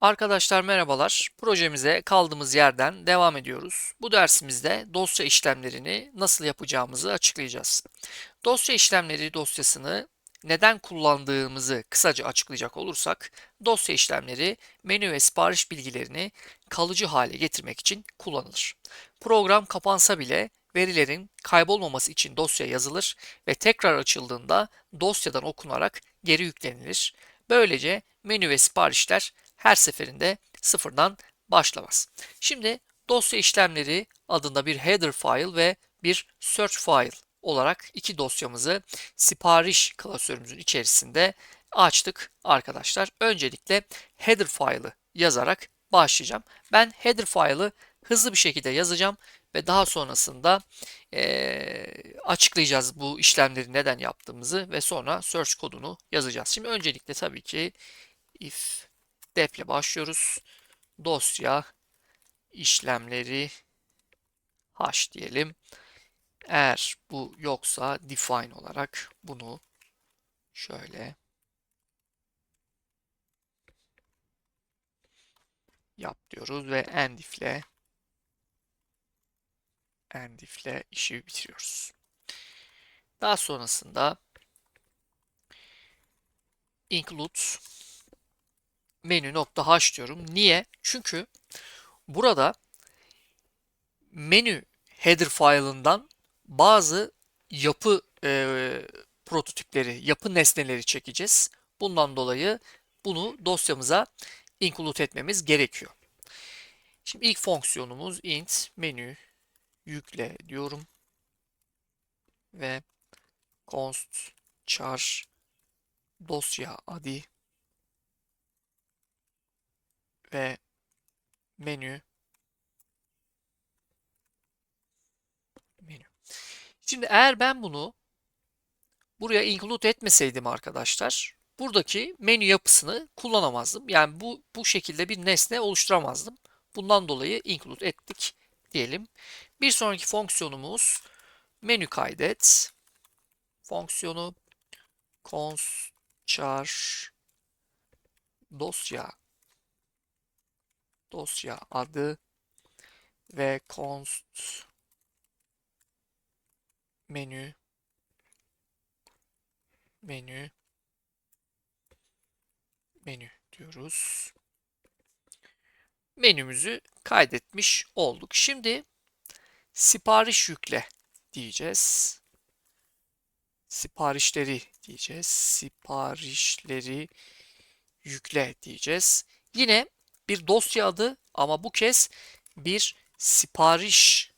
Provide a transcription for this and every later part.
Arkadaşlar merhabalar. Projemize kaldığımız yerden devam ediyoruz. Bu dersimizde dosya işlemlerini nasıl yapacağımızı açıklayacağız. Dosya işlemleri dosyasını neden kullandığımızı kısaca açıklayacak olursak, dosya işlemleri menü ve sipariş bilgilerini kalıcı hale getirmek için kullanılır. Program kapansa bile verilerin kaybolmaması için dosya yazılır ve tekrar açıldığında dosyadan okunarak geri yüklenilir. Böylece menü ve siparişler her seferinde sıfırdan başlamaz. Şimdi dosya işlemleri adında bir header file ve bir search file olarak iki dosyamızı sipariş klasörümüzün içerisinde açtık arkadaşlar. Öncelikle header file'ı yazarak başlayacağım. Ben header file'ı hızlı bir şekilde yazacağım ve daha sonrasında e, açıklayacağız bu işlemleri neden yaptığımızı ve sonra search kodunu yazacağız. Şimdi öncelikle tabii ki if def ile başlıyoruz. Dosya işlemleri h diyelim. Eğer bu yoksa define olarak bunu şöyle yap diyoruz ve end if'le end if'le işi bitiriyoruz. Daha sonrasında include menü nokta h diyorum. Niye? Çünkü burada menü header file'ından bazı yapı e, prototipleri, yapı nesneleri çekeceğiz. Bundan dolayı bunu dosyamıza include etmemiz gerekiyor. Şimdi ilk fonksiyonumuz int menü yükle diyorum ve const char dosya adı ve menü menü. Şimdi eğer ben bunu buraya include etmeseydim arkadaşlar buradaki menü yapısını kullanamazdım. Yani bu bu şekilde bir nesne oluşturamazdım. Bundan dolayı include ettik diyelim. Bir sonraki fonksiyonumuz menü kaydet fonksiyonu const char dosya dosya adı ve const menü menü menü diyoruz. Menümüzü kaydetmiş olduk. Şimdi sipariş yükle diyeceğiz. Siparişleri diyeceğiz. Siparişleri yükle diyeceğiz. Yine bir dosya adı ama bu kez bir sipariş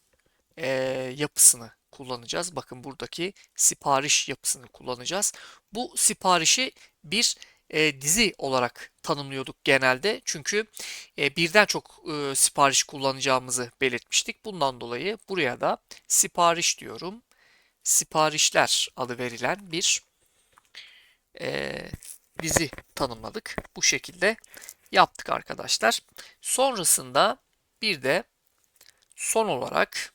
e, yapısını kullanacağız. Bakın buradaki sipariş yapısını kullanacağız. Bu siparişi bir e, dizi olarak tanımlıyorduk genelde. Çünkü e, birden çok e, sipariş kullanacağımızı belirtmiştik. Bundan dolayı buraya da sipariş diyorum. Siparişler adı verilen bir e, dizi tanımladık. Bu şekilde yaptık arkadaşlar. Sonrasında bir de son olarak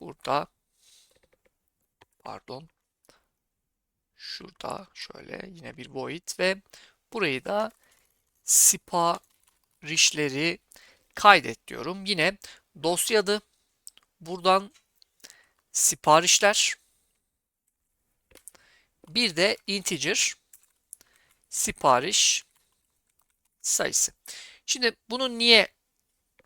burada pardon şurada şöyle yine bir void ve burayı da siparişleri kaydet diyorum. Yine dosya adı buradan siparişler bir de integer sipariş sayısı. Şimdi bunu niye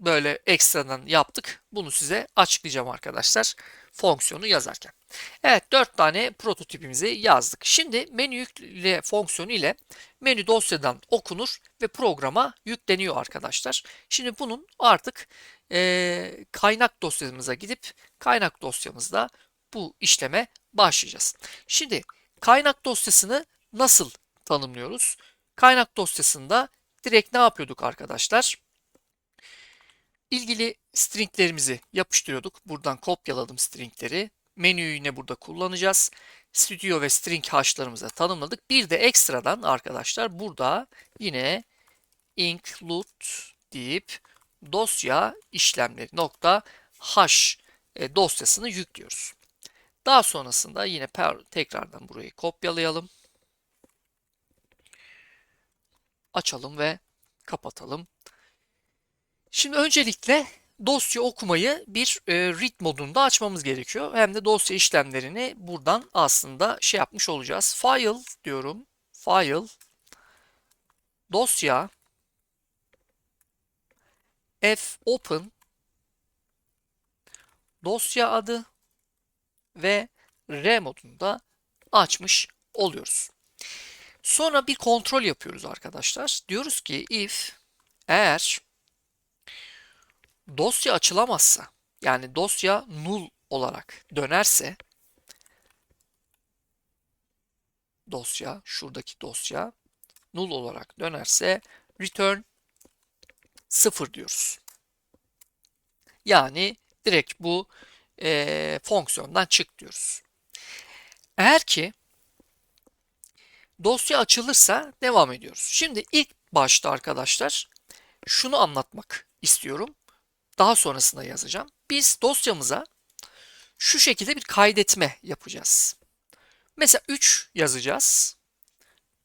böyle ekstradan yaptık? Bunu size açıklayacağım arkadaşlar fonksiyonu yazarken. Evet 4 tane prototipimizi yazdık. Şimdi menü yükle fonksiyonu ile menü dosyadan okunur ve programa yükleniyor arkadaşlar. Şimdi bunun artık e, kaynak dosyamıza gidip kaynak dosyamızda bu işleme başlayacağız. Şimdi kaynak dosyasını nasıl tanımlıyoruz? Kaynak dosyasında direkt ne yapıyorduk arkadaşlar? İlgili stringlerimizi yapıştırıyorduk. Buradan kopyaladım stringleri. Menüyü yine burada kullanacağız. Studio ve string hash'larımızı tanımladık. Bir de ekstradan arkadaşlar burada yine include deyip dosya işlemleri nokta hash e, dosyasını yüklüyoruz. Daha sonrasında yine tekrardan burayı kopyalayalım. Açalım ve kapatalım. Şimdi öncelikle dosya okumayı bir e, read modunda açmamız gerekiyor. Hem de dosya işlemlerini buradan aslında şey yapmış olacağız. File diyorum. File dosya f open dosya adı ve R modunda açmış oluyoruz. Sonra bir kontrol yapıyoruz arkadaşlar. Diyoruz ki if eğer dosya açılamazsa yani dosya null olarak dönerse dosya şuradaki dosya null olarak dönerse return 0 diyoruz. Yani direkt bu e, fonksiyondan çık diyoruz. Eğer ki dosya açılırsa devam ediyoruz. Şimdi ilk başta arkadaşlar şunu anlatmak istiyorum. Daha sonrasında yazacağım. Biz dosyamıza şu şekilde bir kaydetme yapacağız. Mesela 3 yazacağız.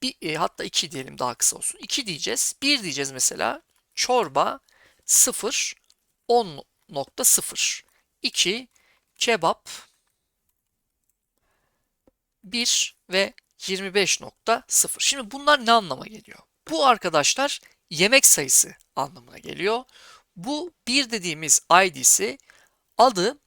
Bir, e, hatta 2 diyelim daha kısa olsun. 2 diyeceğiz. 1 diyeceğiz mesela. Çorba 0 10.0 2 kebap 1 ve 25.0. Şimdi bunlar ne anlama geliyor? Bu arkadaşlar yemek sayısı anlamına geliyor. Bu 1 dediğimiz ID'si adı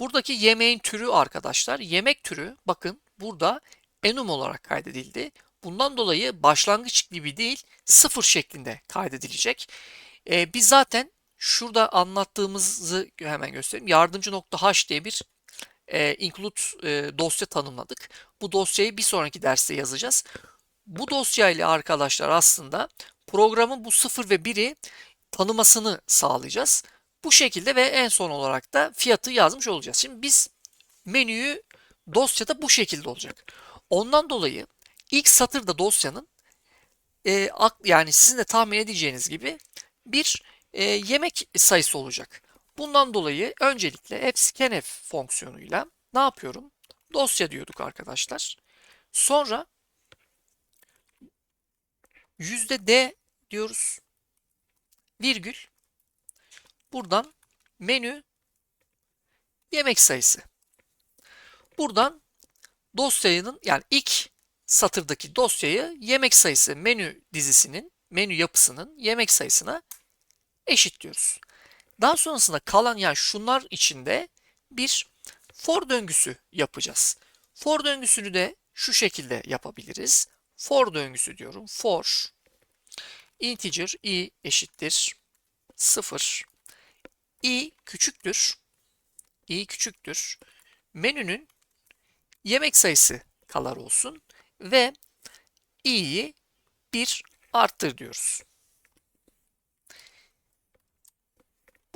buradaki yemeğin türü arkadaşlar. Yemek türü bakın burada enum olarak kaydedildi. Bundan dolayı başlangıç gibi değil sıfır şeklinde kaydedilecek. Ee, biz zaten şurada anlattığımızı hemen göstereyim. Yardımcı nokta h diye bir e, include e, dosya tanımladık. Bu dosyayı bir sonraki derste yazacağız. Bu dosyayla arkadaşlar aslında programın bu 0 ve 1'i tanımasını sağlayacağız. Bu şekilde ve en son olarak da fiyatı yazmış olacağız. Şimdi biz menüyü dosyada bu şekilde olacak. Ondan dolayı ilk satırda dosyanın e, yani sizin de tahmin edeceğiniz gibi bir e, yemek sayısı olacak. Bundan dolayı öncelikle fscanf fonksiyonuyla ne yapıyorum? Dosya diyorduk arkadaşlar. Sonra yüzde %d diyoruz. Virgül. Buradan menü yemek sayısı. Buradan dosyanın yani ilk satırdaki dosyayı yemek sayısı menü dizisinin, menü yapısının yemek sayısına eşitliyoruz. Daha sonrasında kalan yani şunlar içinde bir for döngüsü yapacağız. For döngüsünü de şu şekilde yapabiliriz. For döngüsü diyorum. For integer i eşittir 0 i küçüktür i küçüktür menünün yemek sayısı kadar olsun ve i'yi 1 arttır diyoruz.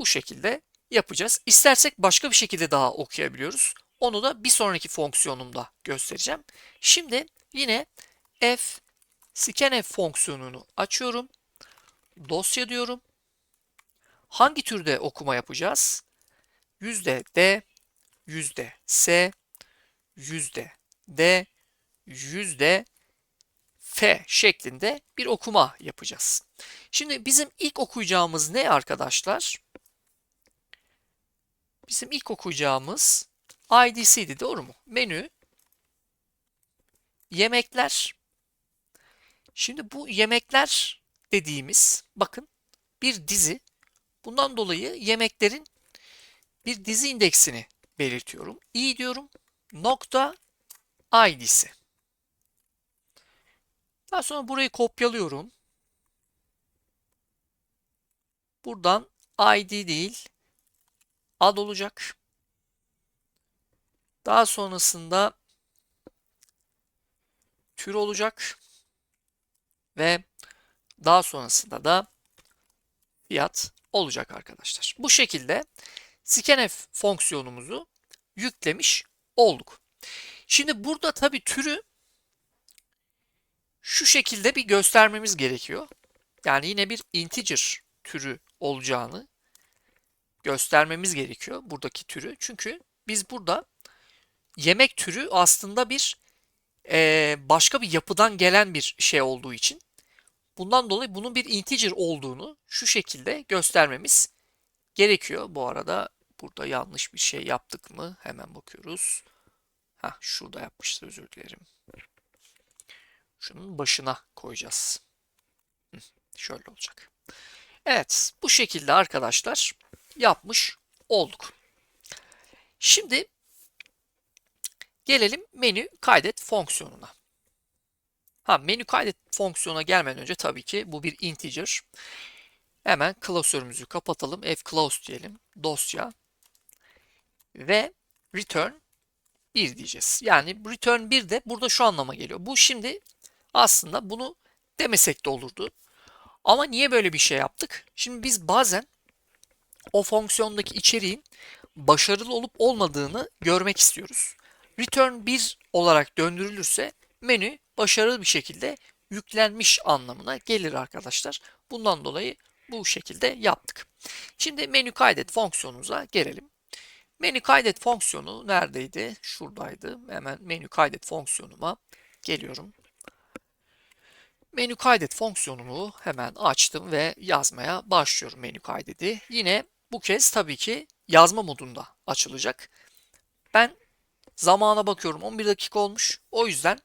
Bu şekilde yapacağız. İstersek başka bir şekilde daha okuyabiliyoruz. Onu da bir sonraki fonksiyonumda göstereceğim. Şimdi yine f scanf fonksiyonunu açıyorum. Dosya diyorum. Hangi türde okuma yapacağız? Yüzde D, yüzde S, yüzde D, yüzde F şeklinde bir okuma yapacağız. Şimdi bizim ilk okuyacağımız ne arkadaşlar? Bizim ilk okuyacağımız IDC'di doğru mu? Menü, yemekler. Şimdi bu yemekler dediğimiz bakın bir dizi. Bundan dolayı yemeklerin bir dizi indeksini belirtiyorum. i diyorum. Nokta id'si. Daha sonra burayı kopyalıyorum. Buradan id değil ad olacak. Daha sonrasında tür olacak. Ve daha sonrasında da fiyat olacak arkadaşlar. Bu şekilde scanf fonksiyonumuzu yüklemiş olduk. Şimdi burada tabi türü şu şekilde bir göstermemiz gerekiyor. Yani yine bir integer türü olacağını göstermemiz gerekiyor buradaki türü. Çünkü biz burada yemek türü aslında bir e, başka bir yapıdan gelen bir şey olduğu için Bundan dolayı bunun bir integer olduğunu şu şekilde göstermemiz gerekiyor. Bu arada burada yanlış bir şey yaptık mı? Hemen bakıyoruz. Ha şurada yapmıştır özür dilerim. Şunun başına koyacağız. Şöyle olacak. Evet bu şekilde arkadaşlar yapmış olduk. Şimdi gelelim menü kaydet fonksiyonuna. Ha menü kaydet fonksiyona gelmeden önce tabii ki bu bir integer. Hemen klasörümüzü kapatalım. fclose diyelim. Dosya ve return 1 diyeceğiz. Yani return 1 de burada şu anlama geliyor. Bu şimdi aslında bunu demesek de olurdu. Ama niye böyle bir şey yaptık? Şimdi biz bazen o fonksiyondaki içeriğin başarılı olup olmadığını görmek istiyoruz. Return 1 olarak döndürülürse menü başarılı bir şekilde yüklenmiş anlamına gelir arkadaşlar. Bundan dolayı bu şekilde yaptık. Şimdi menü kaydet fonksiyonumuza gelelim. Menü kaydet fonksiyonu neredeydi? Şuradaydı. Hemen menü kaydet fonksiyonuma geliyorum. Menü kaydet fonksiyonumu hemen açtım ve yazmaya başlıyorum menü kaydedi. Yine bu kez tabii ki yazma modunda açılacak. Ben zamana bakıyorum 11 dakika olmuş. O yüzden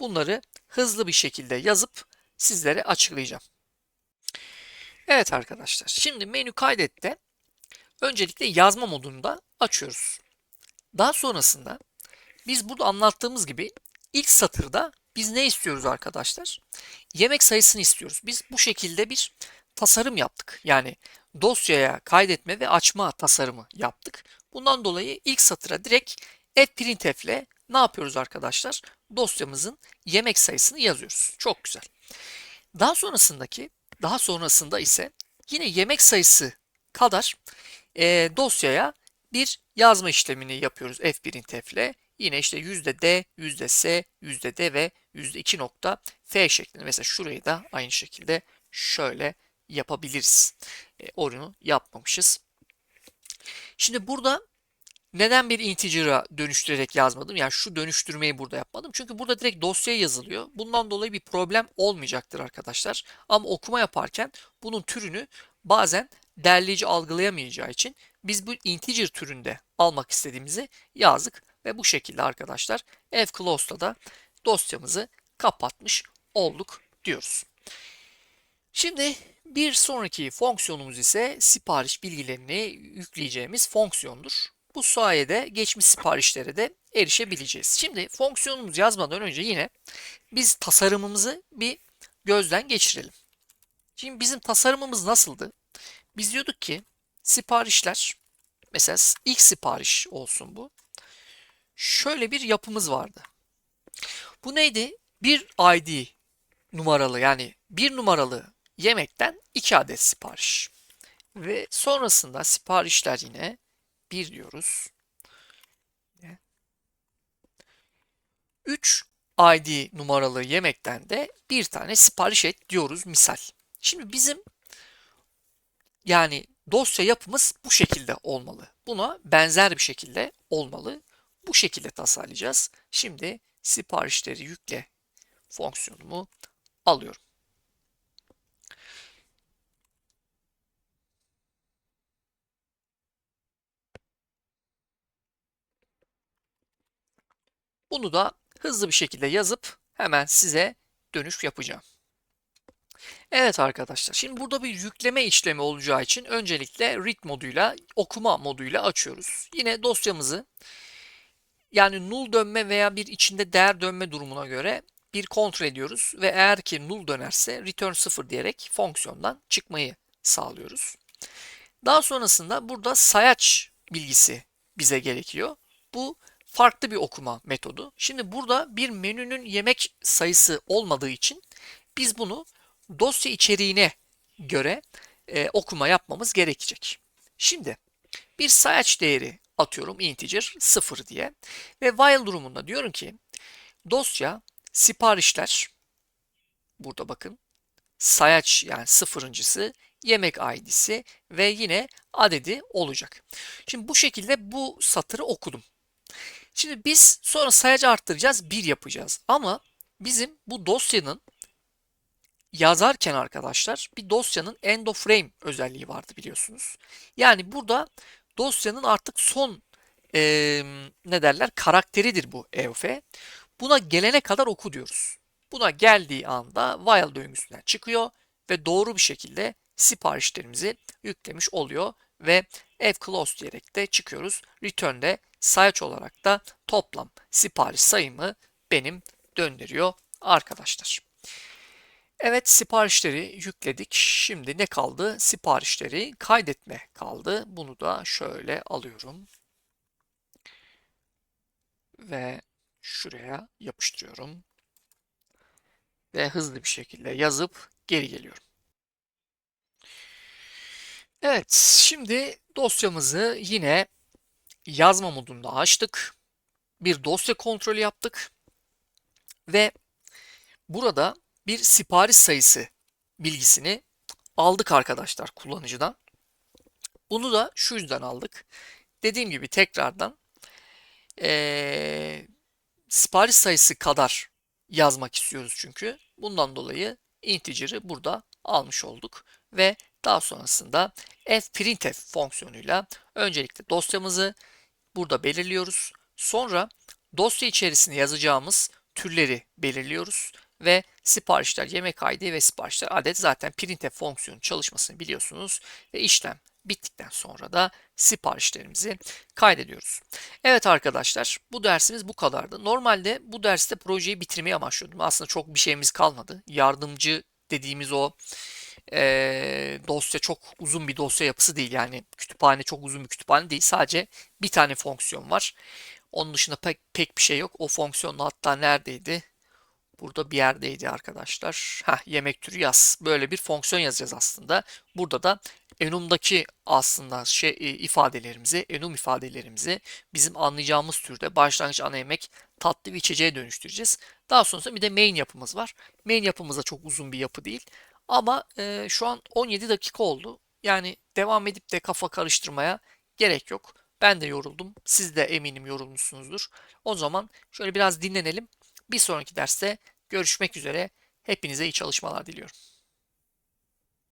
bunları hızlı bir şekilde yazıp sizlere açıklayacağım. Evet arkadaşlar şimdi menü kaydette öncelikle yazma modunda açıyoruz. Daha sonrasında biz burada anlattığımız gibi ilk satırda biz ne istiyoruz arkadaşlar? Yemek sayısını istiyoruz. Biz bu şekilde bir tasarım yaptık. Yani dosyaya kaydetme ve açma tasarımı yaptık. Bundan dolayı ilk satıra direkt printf ile ne yapıyoruz arkadaşlar? Dosyamızın yemek sayısını yazıyoruz. Çok güzel. Daha sonrasındaki, daha sonrasında ise yine yemek sayısı kadar e, dosyaya bir yazma işlemini yapıyoruz fprintf ile. Yine işte %d, %s, %d ve %2 nokta f şeklinde. Mesela şurayı da aynı şekilde şöyle yapabiliriz. E, onu yapmamışız. Şimdi burada neden bir integer'a dönüştürerek yazmadım? Yani şu dönüştürmeyi burada yapmadım. Çünkü burada direkt dosyaya yazılıyor. Bundan dolayı bir problem olmayacaktır arkadaşlar. Ama okuma yaparken bunun türünü bazen derleyici algılayamayacağı için biz bu integer türünde almak istediğimizi yazdık. Ve bu şekilde arkadaşlar fclose'la da dosyamızı kapatmış olduk diyoruz. Şimdi bir sonraki fonksiyonumuz ise sipariş bilgilerini yükleyeceğimiz fonksiyondur. Bu sayede geçmiş siparişlere de erişebileceğiz. Şimdi fonksiyonumuzu yazmadan önce yine biz tasarımımızı bir gözden geçirelim. Şimdi bizim tasarımımız nasıldı? Biz diyorduk ki siparişler mesela ilk sipariş olsun bu. Şöyle bir yapımız vardı. Bu neydi? Bir ID numaralı yani bir numaralı yemekten iki adet sipariş. Ve sonrasında siparişler yine bir diyoruz. 3 ID numaralı yemekten de bir tane sipariş et diyoruz misal. Şimdi bizim yani dosya yapımız bu şekilde olmalı. Buna benzer bir şekilde olmalı. Bu şekilde tasarlayacağız. Şimdi siparişleri yükle fonksiyonumu alıyorum. Bunu da hızlı bir şekilde yazıp hemen size dönüş yapacağım. Evet arkadaşlar şimdi burada bir yükleme işlemi olacağı için öncelikle read moduyla okuma moduyla açıyoruz. Yine dosyamızı yani null dönme veya bir içinde değer dönme durumuna göre bir kontrol ediyoruz ve eğer ki null dönerse return 0 diyerek fonksiyondan çıkmayı sağlıyoruz. Daha sonrasında burada sayaç bilgisi bize gerekiyor. Bu farklı bir okuma metodu. Şimdi burada bir menünün yemek sayısı olmadığı için biz bunu dosya içeriğine göre e, okuma yapmamız gerekecek. Şimdi bir sayaç değeri atıyorum integer 0 diye ve while durumunda diyorum ki dosya siparişler burada bakın sayaç yani sıfırıncısı yemek id'si ve yine adedi olacak. Şimdi bu şekilde bu satırı okudum. Şimdi biz sonra sayacı arttıracağız, 1 yapacağız. Ama bizim bu dosyanın yazarken arkadaşlar bir dosyanın end of frame özelliği vardı biliyorsunuz. Yani burada dosyanın artık son eee, ne derler karakteridir bu EOF. Buna gelene kadar oku diyoruz. Buna geldiği anda while döngüsünden çıkıyor ve doğru bir şekilde siparişlerimizi yüklemiş oluyor ve f close diyerek de çıkıyoruz. Return'de sayaç olarak da toplam sipariş sayımı benim döndürüyor arkadaşlar. Evet siparişleri yükledik. Şimdi ne kaldı? Siparişleri kaydetme kaldı. Bunu da şöyle alıyorum. Ve şuraya yapıştırıyorum. Ve hızlı bir şekilde yazıp geri geliyorum. Evet, şimdi dosyamızı yine yazma modunda açtık. Bir dosya kontrolü yaptık. Ve burada bir sipariş sayısı bilgisini aldık arkadaşlar kullanıcıdan. Bunu da şu yüzden aldık. Dediğim gibi tekrardan eee, sipariş sayısı kadar yazmak istiyoruz çünkü. Bundan dolayı integer'ı burada almış olduk ve daha sonrasında fprintf fonksiyonuyla öncelikle dosyamızı burada belirliyoruz. Sonra dosya içerisinde yazacağımız türleri belirliyoruz ve siparişler yemek ID ve siparişler adet zaten printf fonksiyonu çalışmasını biliyorsunuz ve işlem bittikten sonra da siparişlerimizi kaydediyoruz. Evet arkadaşlar bu dersimiz bu kadardı. Normalde bu derste projeyi bitirmeyi amaçlıyordum. Aslında çok bir şeyimiz kalmadı. Yardımcı dediğimiz o e, dosya çok uzun bir dosya yapısı değil. Yani kütüphane çok uzun bir kütüphane değil. Sadece bir tane fonksiyon var. Onun dışında pek, pek bir şey yok. O fonksiyonla hatta neredeydi? Burada bir yerdeydi arkadaşlar. Heh, yemek türü yaz. Böyle bir fonksiyon yazacağız aslında. Burada da enum'daki aslında şey e, ifadelerimizi, enum ifadelerimizi bizim anlayacağımız türde başlangıç ana yemek tatlı bir içeceğe dönüştüreceğiz. Daha sonrasında bir de main yapımız var. Main yapımız da çok uzun bir yapı değil. Ama e, şu an 17 dakika oldu. Yani devam edip de kafa karıştırmaya gerek yok. Ben de yoruldum. Siz de eminim yorulmuşsunuzdur. O zaman şöyle biraz dinlenelim. Bir sonraki derste görüşmek üzere. Hepinize iyi çalışmalar diliyorum.